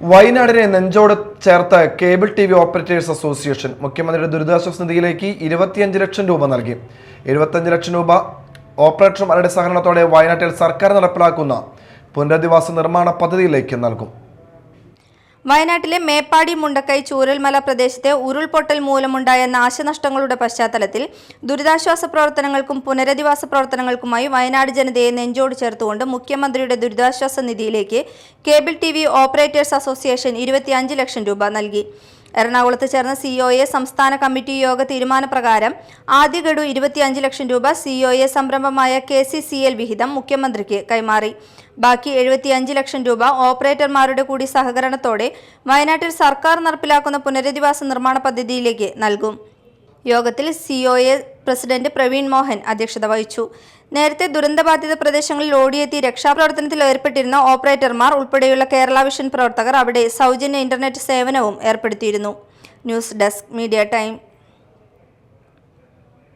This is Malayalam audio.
വയനാടിനെ നെഞ്ചോട് ചേർത്ത cable T V operators association മുഖ്യമന്ത്രിയുടെ ദുരിതാശ്വാസ നിധിയിലേക്ക് ഇരുപത്തിയഞ്ച് ലക്ഷം രൂപ നൽകി. എഴുപത്തഞ്ച് ലക്ഷം രൂപ ഓപ്പറേറ്റർമാരുടെ സഹകരണത്തോടെ വയനാട്ടിൽ സർക്കാർ നടപ്പിലാക്കുന്ന പുനരധിവാസ നിർമ്മാണ പദ്ധതിയിലേക്ക് നൽകും. വയനാട്ടിലെ മേപ്പാടി മുണ്ടക്കൈ ചൂരൽമല പ്രദേശത്തെ ഉരുൾപൊട്ടൽ മൂലമുണ്ടായ നാശനഷ്ടങ്ങളുടെ പശ്ചാത്തലത്തിൽ ദുരിതാശ്വാസ പ്രവർത്തനങ്ങൾക്കും പുനരധിവാസ പ്രവർത്തനങ്ങൾക്കുമായി വയനാട് ജനതയെ നെഞ്ചോട് ചേർത്തുകൊണ്ട് മുഖ്യമന്ത്രിയുടെ ദുരിതാശ്വാസ നിധിയിലേക്ക് കേബിൾ ടി ഓപ്പറേറ്റേഴ്സ് അസോസിയേഷൻ ഇരുപത്തിയഞ്ച് ലക്ഷം രൂപ നൽകി. എറണാകുളത്ത് ചേർന്ന സിഒഎ സംസ്ഥാന കമ്മിറ്റി യോഗ തീരുമാനപ്രകാരം ആദ്യ ഗഡു ഇരുപത്തിയഞ്ച് ലക്ഷം രൂപ സിഒഎ സംരംഭമായ കെ സി സി എൽ വിഹിതം മുഖ്യമന്ത്രിക്ക് കൈമാറി. ബാക്കി എഴുപത്തിയഞ്ച് ലക്ഷം രൂപ ഓപ്പറേറ്റർമാരുടെ കൂടി സഹകരണത്തോടെ വയനാട്ടിൽ സർക്കാർ നടപ്പിലാക്കുന്ന പുനരധിവാസ നിർമ്മാണ പദ്ധതിയിലേക്ക് നൽകും. യോഗത്തിൽ സിഒഎ പ്രസിഡന്റ് പ്രവീൺ മോഹൻ അധ്യക്ഷത വഹിച്ചു. നേരത്തെ ദുരന്തബാധിത പ്രദേശങ്ങളിൽ ഓടിയെത്തി രക്ഷാപ്രവർത്തനത്തിൽ ഏർപ്പെട്ടിരുന്ന ഓപ്പറേറ്റർമാർ ഉൾപ്പെടെയുള്ള കേരള വിഷൻ പ്രവർത്തകർ അവിടെ സൗജന്യ ഇന്റർനെറ്റ് സേവനവും ഏർപ്പെടുത്തിയിരുന്നു. News desk media time.